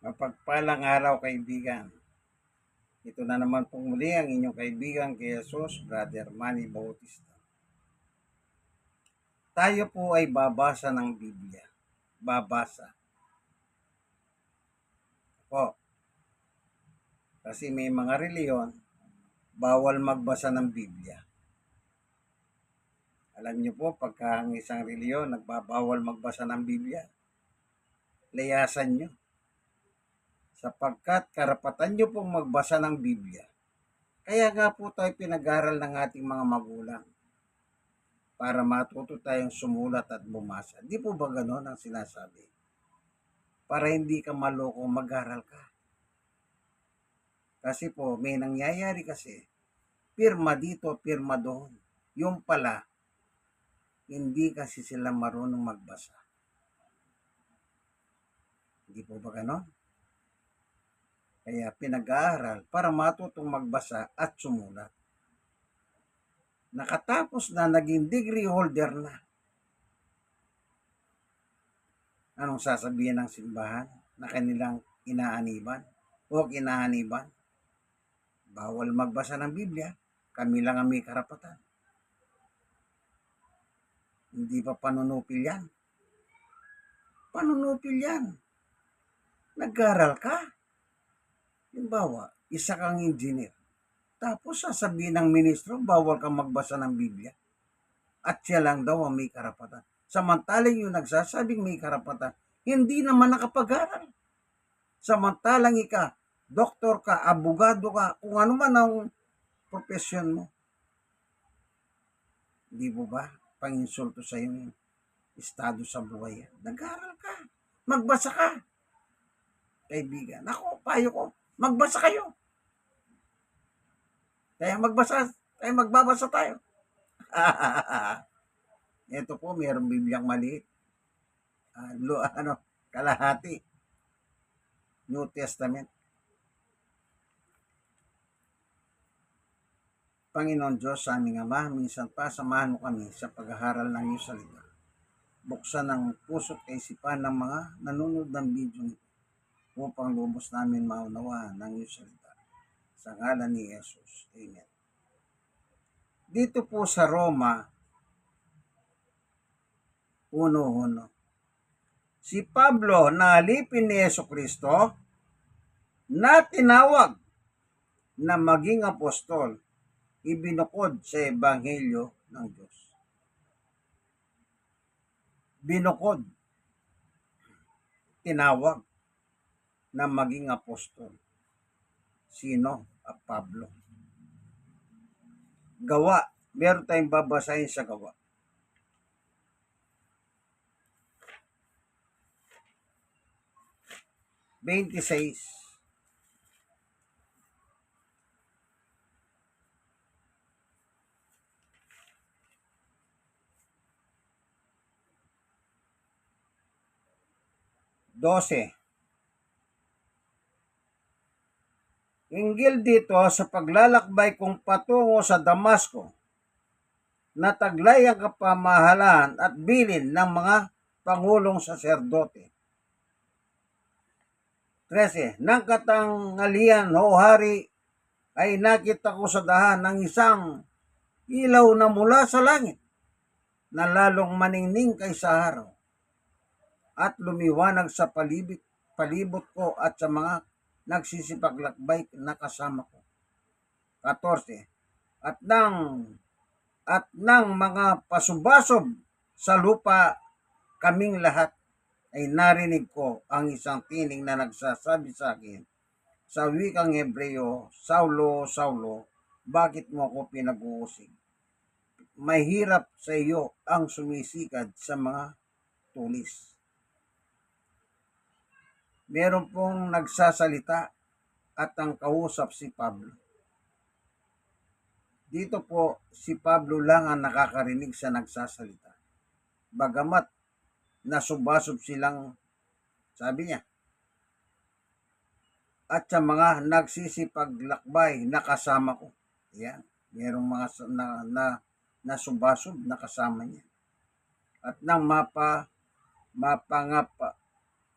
Mapagpalang araw kaibigan. Ito na naman pong muli ang inyong kaibigan kay Jesus, Brother Manny Bautista. Tayo po ay babasa ng Biblia. Babasa. Po. Kasi may mga reliyon, bawal magbasa ng Biblia. Alam niyo po, pagka ang isang reliyon nagbabawal magbasa ng Biblia, layasan niyo sapagkat karapatan nyo pong magbasa ng Biblia. Kaya nga po tayo pinag-aral ng ating mga magulang para matuto tayong sumulat at bumasa. Di po ba gano'n ang sinasabi? Para hindi ka maloko, mag-aral ka. Kasi po, may nangyayari kasi, pirma dito, pirma doon. Yung pala, hindi kasi sila marunong magbasa. Hindi po ba gano'n? Kaya pinag-aaral para matutong magbasa at sumulat. Nakatapos na naging degree holder na. Anong sasabihin ng simbahan na kanilang inaaniban o kinahaniban? Bawal magbasa ng Biblia. Kami lang ang may karapatan. Hindi pa panunupil yan. Panunupil yan. Nag-aral ka. Halimbawa, isa kang engineer. Tapos sasabihin ng ministro, bawal kang magbasa ng Biblia. At siya lang daw ang may karapatan. Samantalang yung nagsasabing may karapatan, hindi naman nakapag-aral. Samantalang ika, doktor ka, abogado ka, kung ano man ang profesyon mo. Di mo ba? Panginsulto sa yung estado sa buhay. Nag-aral ka. Magbasa ka. Kaibigan. Ako, payo ko, magbasa kayo. Kaya magbasa, kaya magbabasa tayo. Ito po, mayroong Bibliang maliit. Ah, lo, ano, kalahati. New Testament. Panginoon Diyos, sa aming Ama, minsan pa samahan mo kami sa paghaharal ng iyong salita. Buksan ang puso at kaisipan ng mga nanonood ng video nito upang lubos namin maunawaan ng iyong salita. Sa ngalan ni Jesus. Amen. Dito po sa Roma, 1.1. Si Pablo na alipin ni Yeso Kristo na tinawag na maging apostol, ibinukod sa Ebanghelyo ng Diyos. Binukod, tinawag na maging apostol. Sino? A Pablo. Gawa. Meron tayong babasahin sa gawa. Veintiseis. Dose. Inggil dito sa paglalakbay kong patungo sa Damasco na taglay ang kapamahalaan at bilin ng mga pangulong saserdote. 13. Nang katanghalian o hari ay nakita ko sa dahan ng isang ilaw na mula sa langit na lalong maningning kaysa araw at lumiwanag sa palibot, palibot ko at sa mga nagsisipaglakbay na kasama ko. 14. At nang at nang mga pasubasob sa lupa kaming lahat ay narinig ko ang isang tinig na nagsasabi sa akin sa wikang Hebreo, Saulo, Saulo, bakit mo ako pinag-uusig? Mahirap sa iyo ang sumisikad sa mga tulis meron pong nagsasalita at ang kausap si Pablo. Dito po, si Pablo lang ang nakakarinig sa nagsasalita. Bagamat nasubasob silang, sabi niya, at sa mga nagsisipaglakbay na kasama ko. Yan, merong mga na, na, nasubasob na kasama niya. At nang mapa, mapangapa,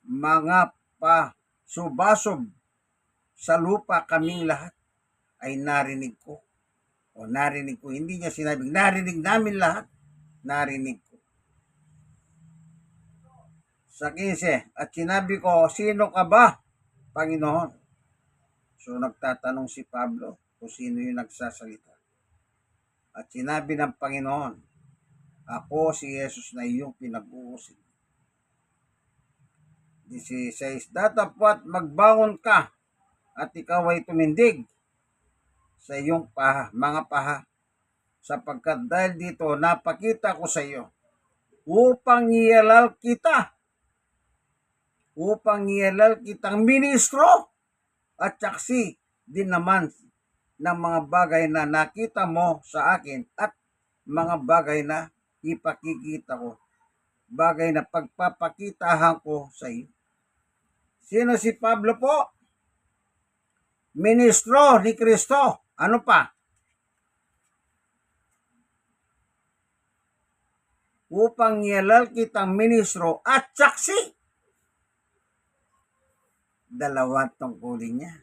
mga pa subasob sa lupa kaming lahat ay narinig ko. O narinig ko, hindi niya sinabing, narinig namin lahat, narinig ko. Sa 15, at sinabi ko, sino ka ba, Panginoon? So nagtatanong si Pablo kung sino yung nagsasalita. At sinabi ng Panginoon, ako si Jesus na iyong pinag-uusig. 16. Datapwat magbangon ka at ikaw ay tumindig sa iyong paha, mga paha, sapagkat dahil dito napakita ko sa iyo upang ialal kita, upang ialal kitang ministro. At saksi din naman ng mga bagay na nakita mo sa akin at mga bagay na ipakikita ko, bagay na pagpapakitahan ko sa iyo. Sino si Pablo po? Ministro ni Kristo. Ano pa? Upang yalal kitang ministro at saksi. Dalawa tungkulin niya.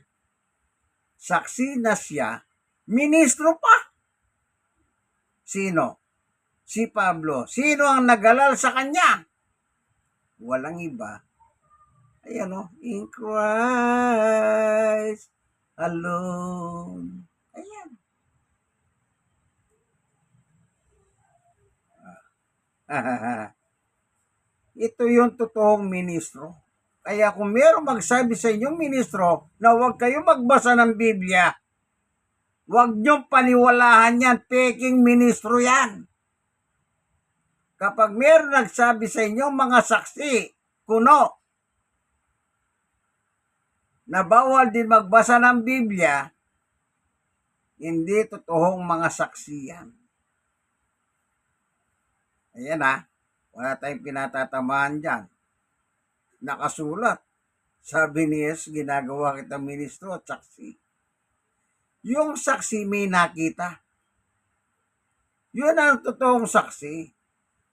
Saksi na siya, ministro pa. Sino? Si Pablo. Sino ang nagalal sa kanya? Walang iba. Ayan o, in Christ alone. Ayan. Ito yung totoong ministro. Kaya kung meron magsabi sa inyong ministro na huwag kayo magbasa ng Biblia, huwag niyong paniwalahan yan, peking ministro yan. Kapag meron nagsabi sa inyong mga saksi, kuno, na bawal din magbasa ng Biblia, hindi totoong mga saksi yan. Ayan ha, wala tayong pinatatamaan dyan. Nakasulat. Sabi ni Jesus, ginagawa kita ministro at saksi. Yung saksi may nakita. Yun ang totoong saksi.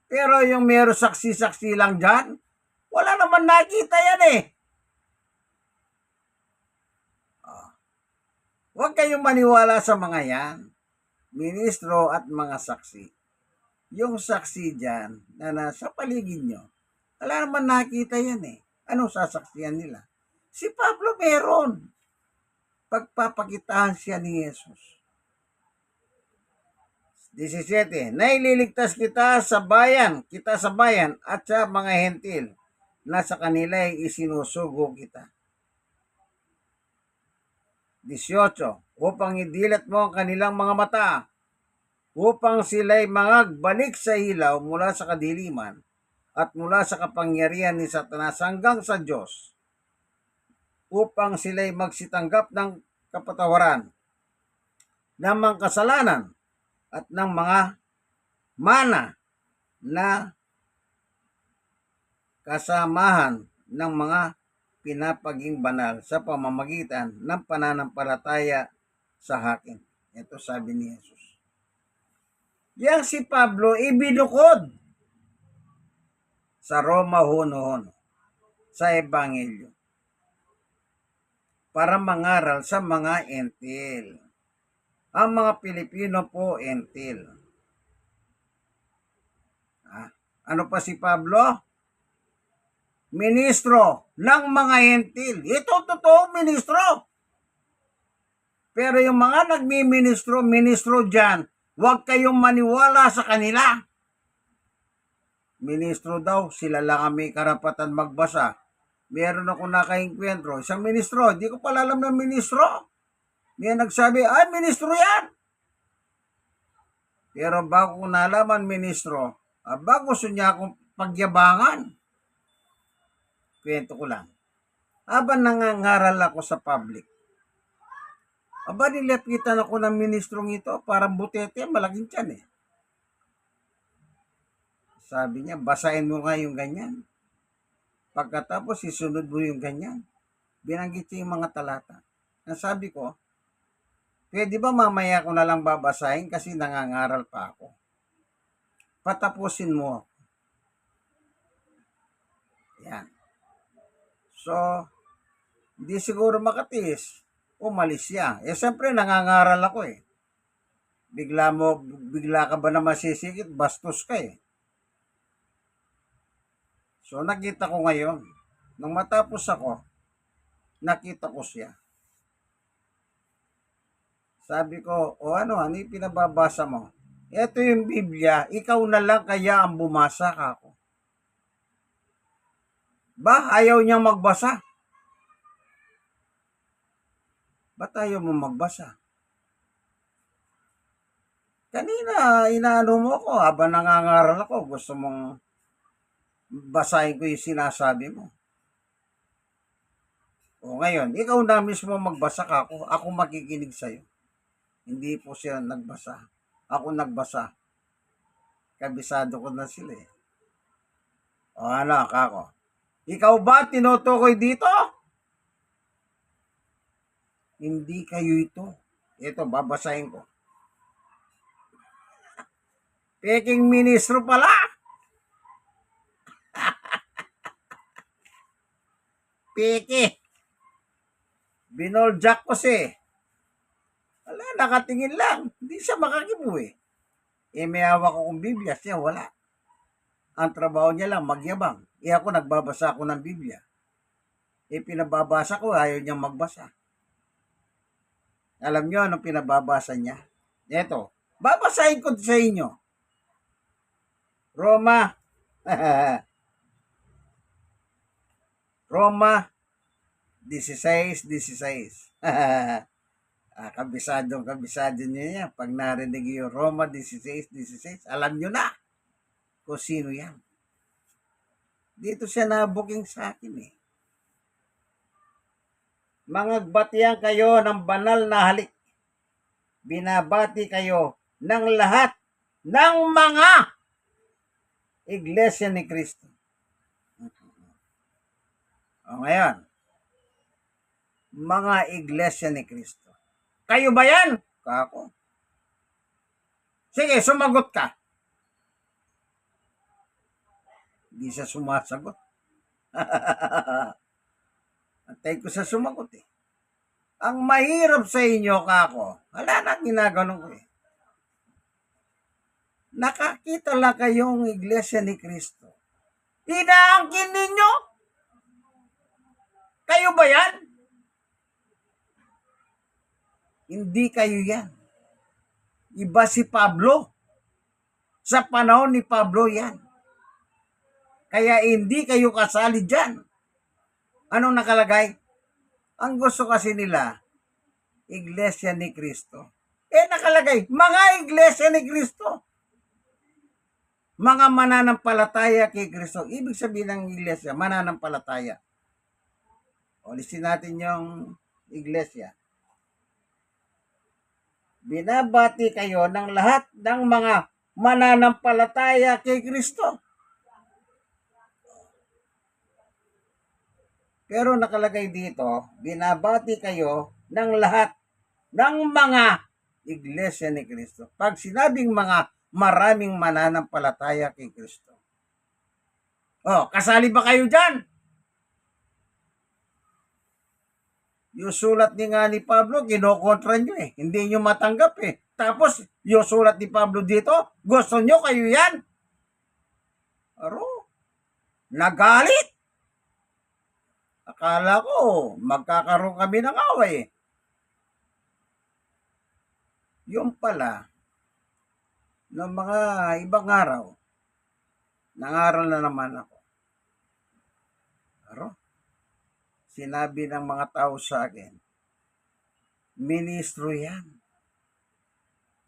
Pero yung meron saksi-saksi lang dyan, wala naman nakita yan eh. Huwag kayong maniwala sa mga yan, ministro at mga saksi. Yung saksi dyan na nasa paligid nyo, wala naman nakita yan eh. Anong sasaksiyan nila? Si Pablo meron. Pagpapakitahan siya ni Jesus. 17. Naililigtas kita sa bayan, kita sa bayan at sa mga hentil na sa kanila ay isinusugo kita. 18. Upang idilat mo ang kanilang mga mata, upang sila'y mangagbalik sa ilaw mula sa kadiliman at mula sa kapangyarihan ni Satanas hanggang sa Diyos, upang sila'y magsitanggap ng kapatawaran ng mga kasalanan at ng mga mana na kasamahan ng mga pinapaging banal sa pamamagitan ng pananampalataya sa hakin. Ito sabi ni Jesus. Yang si Pablo ibinukod sa Roma huno sa Ebanghelyo para mangaral sa mga entil. Ang mga Pilipino po entil. Ah, ano pa si Pablo? ministro ng mga hentil. Ito totoo ministro. Pero yung mga nagmi-ministro, ministro dyan, huwag kayong maniwala sa kanila. Ministro daw, sila lang ang may karapatan magbasa. Meron ako nakainkwentro. Isang ministro, hindi ko pala alam na ministro. May nagsabi, ay, ministro yan. Pero bago ko nalaman, ministro, ah, bago niya akong pagyabangan kwento ko lang. Habang nangangaral ako sa public, aba nilapitan ako ng ministrong ito, parang butete, malaking tiyan eh. Sabi niya, basahin mo nga yung ganyan. Pagkatapos, isunod mo yung ganyan. Binanggit niya yung mga talata. Ang sabi ko, pwede ba mamaya ko na lang babasahin kasi nangangaral pa ako? Patapusin mo ako. Yan. So, Hindi siguro makatiis. Umalis siya. Eh, siyempre, nangangaral ako eh. Bigla mo, bigla ka ba na masisikit? Bastos ka eh. So, nakita ko ngayon. Nung matapos ako, nakita ko siya. Sabi ko, o ano, ano yung pinababasa mo? Ito yung Biblia, ikaw na lang kaya ang bumasa ka ako. Ba, ayaw niyang magbasa. Ba't ayaw mo magbasa? Kanina, inaano mo ko, habang nangangaral ako, gusto mong basahin ko yung sinasabi mo. O ngayon, ikaw na mismo magbasa ka ako, ako makikinig sa'yo. Hindi po siya nagbasa. Ako nagbasa. Kabisado ko na sila eh. O ano, kako? Ikaw ba tinutukoy dito? Hindi kayo ito. Ito, babasahin ko. Peking ministro pala. Peke. Binoljak ko si. Nakatingin lang. Hindi siya makakibo eh. Eh, may hawak akong Biblia. Siya, wala. Ang trabaho niya lang, magyabang. Eh, ako nagbabasa ako ng Biblia. Eh, pinababasa ko, ayaw niyang magbasa. Alam niyo anong pinababasa niya? Ito, babasahin ko sa inyo. Roma. Roma 16, 16. ah, kabisadong kabisado niyo yan. Pag narinig yung Roma 16, 16, alam niyo na kung sino yan. Dito siya nabuking sa akin eh. Mga batiyan kayo ng banal na halik. Binabati kayo ng lahat ng mga iglesia ni Kristo. O ngayon, mga iglesia ni Kristo. Kayo ba yan? Kako. Sige, sumagot ka. Hindi siya sumasagot. Antay ko sa sumagot eh. Ang mahirap sa inyo, kako, wala na ginaganon ko eh. Nakakita lang kayong iglesia ni Kristo. Inaangkin ninyo? Kayo ba yan? Hindi kayo yan. Iba si Pablo. Sa panahon ni Pablo yan. Kaya hindi kayo kasali dyan. Anong nakalagay? Ang gusto kasi nila, Iglesia ni Kristo. Eh nakalagay, mga Iglesia ni Kristo. Mga mananampalataya kay Kristo. Ibig sabihin ng Iglesia, mananampalataya. O, lisin natin yung Iglesia. Binabati kayo ng lahat ng mga mananampalataya kay Kristo. Pero nakalagay dito, binabati kayo ng lahat ng mga iglesia ni Kristo. Pag sinabing mga maraming mananampalataya kay Kristo. Oh, kasali ba kayo dyan? Yung sulat ni nga ni Pablo, kinokontra nyo eh. Hindi nyo matanggap eh. Tapos, yung sulat ni Pablo dito, gusto nyo kayo yan? Aro, nagalit. Akala ko, magkakaroon kami ng away. Yung pala, ng mga ibang araw, nangaral na naman ako. Aro, sinabi ng mga tao sa akin, ministro yan.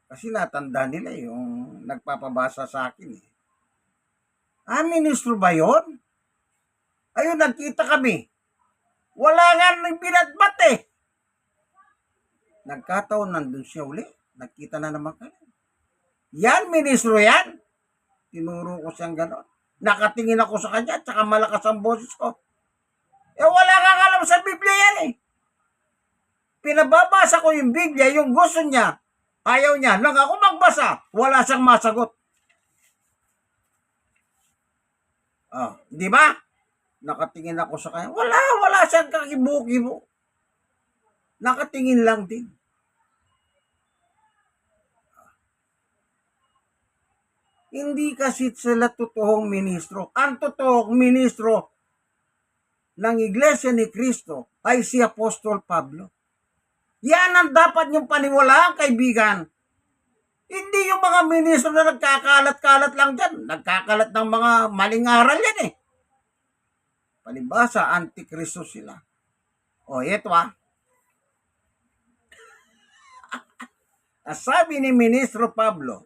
Kasi natanda nila yung nagpapabasa sa akin eh. Ah, ministro ba yon? Ayun, nagkita kami. Wala nga nang binatbat eh. Nagkataon nandun siya uli. Nagkita na naman kami. Yan, ministro yan. Tinuro ko siyang gano'n. Nakatingin ako sa kanya at saka malakas ang boses ko. Eh wala kang alam sa Biblia yan eh. Pinababasa ko yung Biblia, yung gusto niya. Ayaw niya. Nang ako magbasa, wala siyang masagot. Oh, di ba? Nakatingin ako sa kanya. Wala, wala siyang kakibo-kibo. Nakatingin lang din. Hindi kasi sila totoong ministro. Ang totoong ministro ng Iglesia ni Cristo ay si Apostol Pablo. Yan ang dapat yung paniwalaan, kaibigan. Hindi yung mga ministro na nagkakalat-kalat lang dyan. Nagkakalat ng mga maling aral yan eh. Palibasa, antikristo sila. O, eto ah. Sabi ni Ministro Pablo,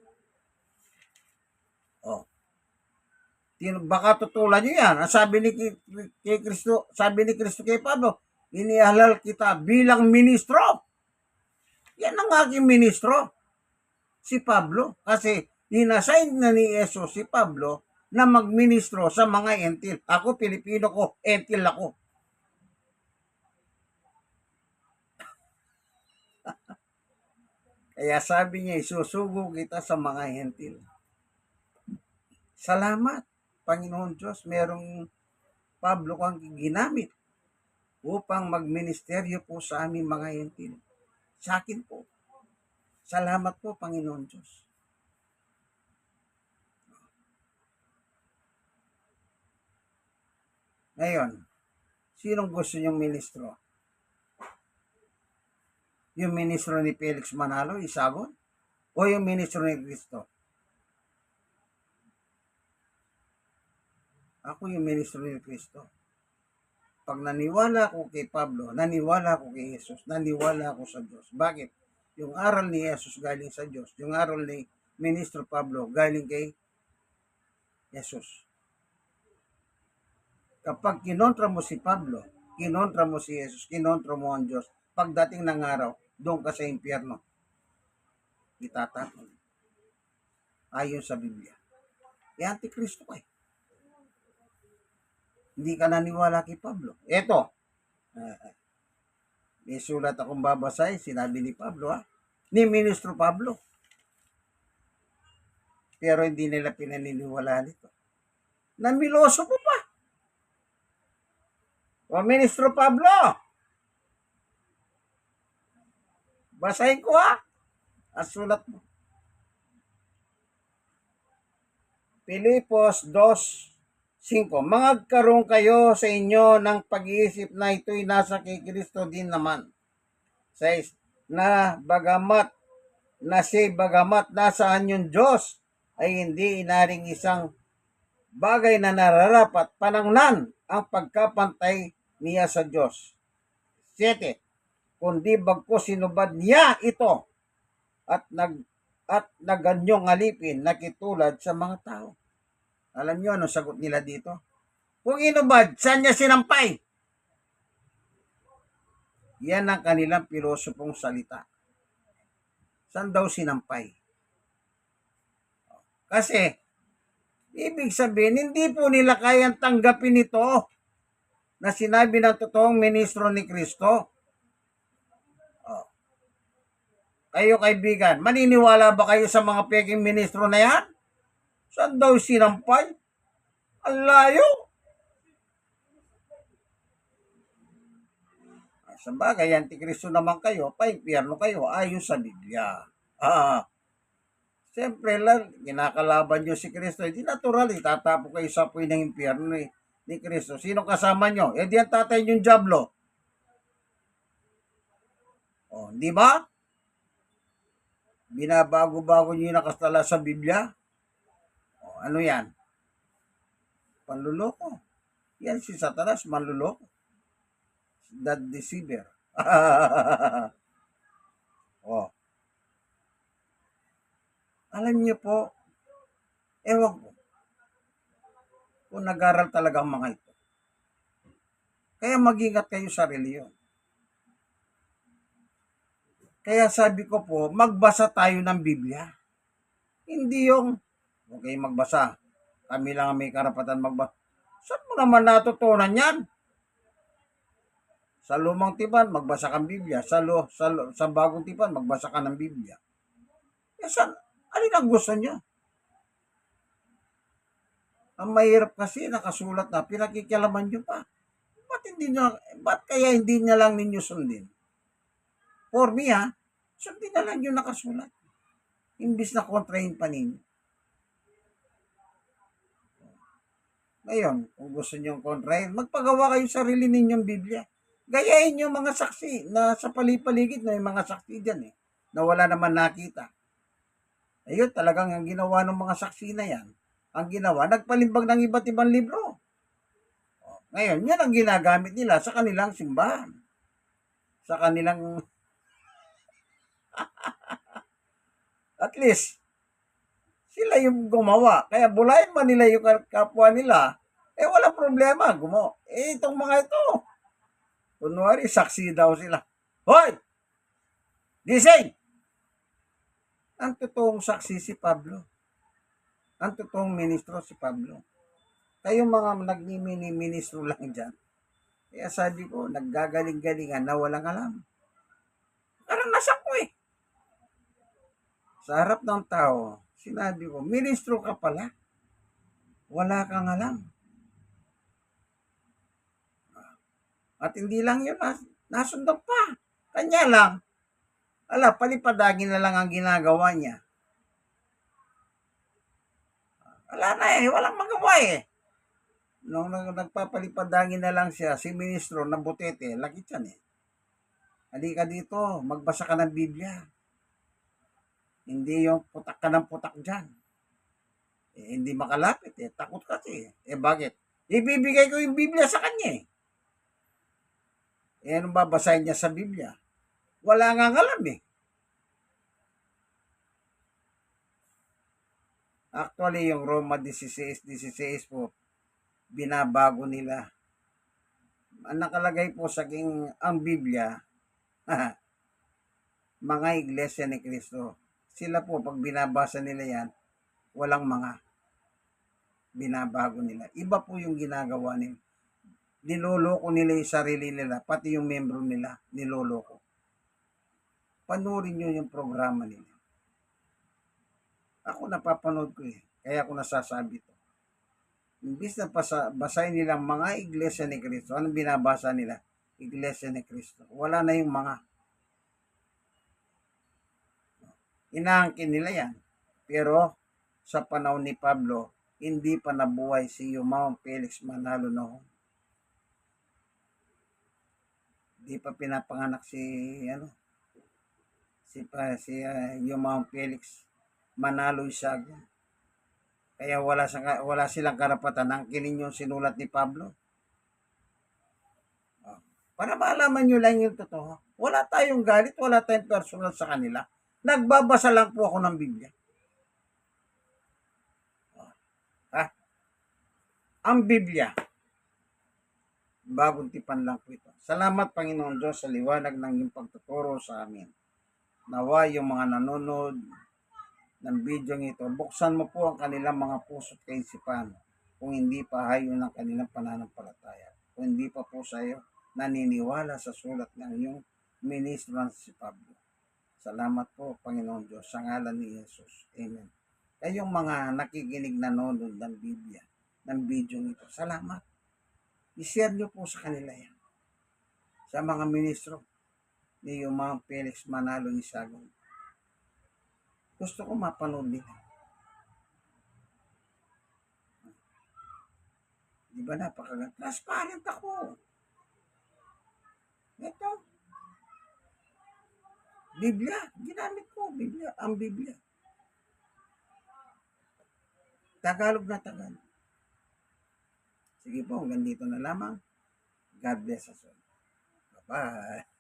oh, tin- baka tutulan niyo yan. Sabi ni kay Kristo, sabi ni Kristo kay Pablo, inihalal kita bilang ministro. Yan ang aking ministro. Si Pablo. Kasi inassign na ni Yeso si Pablo na magministro sa mga entil. Ako, Pilipino ko, entil ako. Kaya sabi niya, isusugo kita sa mga hentil. Salamat, Panginoon Diyos, merong Pablo kang ginamit upang magministeryo po sa aming mga hentil. Sa akin po. Salamat po, Panginoon Diyos. Ngayon, sinong gusto niyong ministro? Yung ministro ni Felix Manalo, Isagon? O yung ministro ni Cristo? Ako yung ministro ni Cristo. Pag naniwala ako kay Pablo, naniwala ako kay Jesus, naniwala ako sa Diyos. Bakit? Yung aral ni Jesus galing sa Diyos. Yung aral ni Ministro Pablo galing kay Jesus. Kapag kinontra mo si Pablo, kinontra mo si Jesus, kinontra mo ang Diyos, pagdating ng araw, doon ka sa impyerno. Itatapon. Ayon sa Biblia. E antikristo ka eh. Hindi ka naniwala kay Pablo. Eto, ah, may sulat akong babasay, sinabi ni Pablo ha, ni Ministro Pablo. Pero hindi nila pinaniniwala nito. Namiloso po pa. O Ministro Pablo, basahin ko ha. Ang sulat mo. Pilipos 2.5 Mangagkaroon kayo sa inyo ng pag-iisip na ito'y nasa kay Kristo din naman. 6. Na bagamat na si bagamat nasaan yung Diyos ay hindi inaring isang bagay na nararapat panangnan ang pagkapantay niya sa Diyos. 7. Kundi bagko sinubad niya ito at nag at naganyong alipin na kitulad sa mga tao. Alam niyo ano sagot nila dito? Kung inubad, saan niya sinampay? Yan ang kanilang pilosopong salita. Saan daw sinampay? Kasi, ibig sabihin, hindi po nila kayang tanggapin ito na sinabi ng totoong ministro ni Kristo. Oh. Kayo kaibigan, maniniwala ba kayo sa mga peking ministro na yan? Saan daw sinampay? Ang layo. Ah, Sa bagay, antikristo naman kayo, pa-impyerno kayo, ayon sa Biblia. Ah, Siyempre lang, kinakalaban nyo si Kristo. Hindi natural, itatapo kayo sa puwi ng impyerno eh, ni Kristo. Sino kasama nyo? Eh di ang tatay yung Diablo. O, di ba? Binabago-bago nyo yung nakastala sa Biblia. Ano yan? Panluloko. Yan si Satanas, manluloko. The deceiver. o. Alam niyo po, ewan ko, kung nag-aral talaga ang mga ito. Kaya mag-ingat kayo sa reliyon. Kaya sabi ko po, magbasa tayo ng Biblia. Hindi yung, okay magbasa. Kami lang ang may karapatan magbasa. Saan mo naman natutunan yan? Sa lumang tipan, magbasa kang Biblia. Sa, lo, sa, sa bagong tipan, magbasa ka ng Biblia. Eh, saan, alin ang gusto niya? Ang mahirap kasi nakasulat na pinakikialaman nyo pa. Ba't hindi nyo, ba't kaya hindi niya lang ninyo sundin? For me ha, sundin na lang yung nakasulat. Imbis na kontrahin pa ninyo. Ngayon, kung gusto nyo kontrahin, magpagawa kayo sarili ninyong Biblia. Gayahin yung mga saksi na sa palipaligid na yung mga saksi dyan eh, na wala naman nakita. Ayun, talagang ang ginawa ng mga saksi na yan, ang ginawa, nagpalimbag ng iba't ibang libro. O, Ngayon, yan ang ginagamit nila sa kanilang simbahan. Sa kanilang... At least, sila yung gumawa. Kaya bulayin man nila yung kapwa nila, eh wala problema, gumawa. Eh itong mga ito, kunwari saksi daw sila. Hoy! Gising! Ang totoong saksi si Pablo. Ang totoong ministro si Pablo. Kayong mga nagmimini-ministro lang dyan. Kaya sabi ko, naggagaling-galingan na walang alam. Karanasan ko eh. Sa harap ng tao, sinabi ko, ministro ka pala. Wala kang alam. At hindi lang yun, nas pa. Kanya lang. Ala, palipadagin na lang ang ginagawa niya. Wala na eh, walang magawa eh. Nung nag- nagpapalipadangin na lang siya, si ministro ng butete, laki yan eh. Halika dito, magbasa ka ng Biblia. Hindi yung putak ka ng putak dyan. Eh, hindi makalapit eh, takot kasi. Eh bakit? Ibibigay ko yung Biblia sa kanya eh. Eh anong babasahin niya sa Biblia? Wala nga alam eh. Actually, yung Roma 16, 16 po, binabago nila. Ang nakalagay po sa king ang Biblia, mga iglesia ni Kristo. Sila po, pag binabasa nila yan, walang mga binabago nila. Iba po yung ginagawa nila. Niloloko nila yung sarili nila, pati yung membro nila, niloloko. Panurin nyo yung programa nila. Ako napapanood ko eh. Kaya ako nasasabi to. Imbis na pasa, basahin nilang mga iglesia ni Kristo, anong binabasa nila? Iglesia ni Kristo. Wala na yung mga. Inaangkin nila yan. Pero sa panahon ni Pablo, hindi pa nabuhay si Yumao Felix Manalo noon. Di pa pinapanganak si ano si pa si uh, Yumao Felix Manalo Isago. Kaya wala sa wala silang karapatan ang kinin yung sinulat ni Pablo. Oh. Para malaman nyo lang yung totoo. Wala tayong galit, wala tayong personal sa kanila. Nagbabasa lang po ako ng Biblia. Ha? Ang Biblia. Bagong tipan lang po ito. Salamat Panginoon Diyos sa liwanag ng iyong pagtuturo sa amin. Nawa yung mga nanonood ng video ito, buksan mo po ang kanilang mga puso at kaisipan kung hindi pa hayo ng kanilang pananampalataya. Kung hindi pa po sa iyo naniniwala sa sulat ng iyong ministro na si Pablo. Salamat po, Panginoon Diyos, sa ngalan ni Jesus. Amen. Kayong mga nakikinig na nanonood ng Biblia, ng video ito, salamat. I-share nyo po sa kanila yan. Sa mga ministro ni mga Felix Manalo ni Sagong. Gusto ko mapanood nila. Di ba napakaganda? Transparent ako. Ito. Biblia. Ginamit ko. Biblia. Ang Biblia. Tagalog na Tagalog. Sige po, hanggang dito na lamang. God bless us all. Bye-bye.